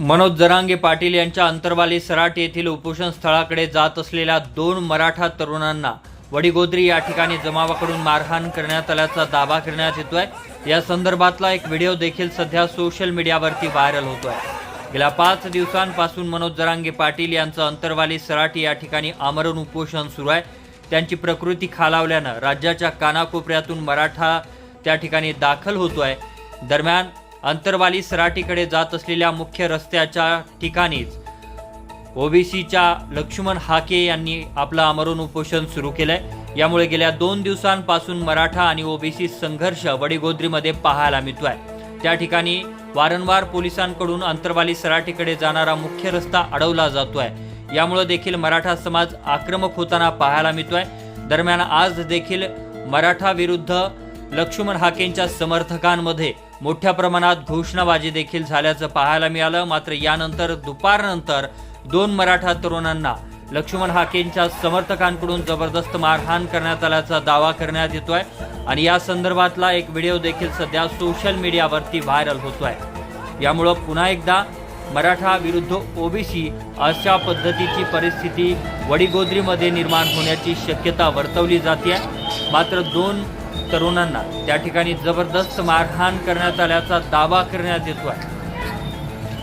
मनोज जरांगे पाटील यांच्या अंतरवाली सराट येथील उपोषण स्थळाकडे जात असलेल्या दोन मराठा तरुणांना वडीगोद्री या ठिकाणी जमावाकडून मारहाण करण्यात आल्याचा दावा करण्यात येतोय. या संदर्भातला एक व्हिडिओ देखील सध्या सोशल मीडियावरती व्हायरल होतोय. गेल्या पाच दिवसांपासून मनोज जरांगे पाटील यांचं अंतरवाली सराटी या ठिकाणी आमरण उपोषण सुरू आहे. त्यांची प्रकृती खालावल्यानं राज्याच्या कानाकोपऱ्यातून मराठा त्या ठिकाणी दाखल होतोय. दरम्यान अंतरवाली सराटीकडे जात असलेल्या मुख्य रस्त्याच्या ठिकाणीच ओबीसीच्या लक्ष्मण हाके यांनी आपलं आमरण उपोषण सुरू केलंय. यामुळे गेल्या दोन दिवसांपासून मराठा आणि ओबीसी संघर्ष वडीगोद्रीमध्ये पाहायला मिळतोय. त्या ठिकाणी वारंवार पोलिसांकडून अंतरवाली सराटीकडे जाणारा मुख्य रस्ता अडवला जातोय. यामुळे देखील मराठा समाज आक्रमक होताना पाहायला मिळतोय. दरम्यान आज देखील मराठा विरुद्ध लक्ष्मण हाकेंच्या समर्थकांमध्ये मोठ्या प्रमाणात घोषणाबाजी देखील झाल्याचं पाहायला मिळालं. मात्र यानंतर दुपारनंतर दोन मराठा तरुणांना लक्ष्मण हाकेंच्या समर्थकांकडून जबरदस्त मारहाण करण्यात आल्याचा दावा करण्यात येतोय आणि या संदर्भातला एक व्हिडिओ देखील सध्या सोशल मीडियावरती व्हायरल होतोय. यामुळं पुन्हा एकदा मराठा विरुद्ध ओबीसी अशा पद्धतीची परिस्थिती वडीगोद्रीमध्ये निर्माण होण्याची शक्यता वर्तवली जाते मात्र दोन तरुणांना त्या ठिकाणी जबरदस्त मारहाण करण्यात आल्याचा दावा करण्यात येतोय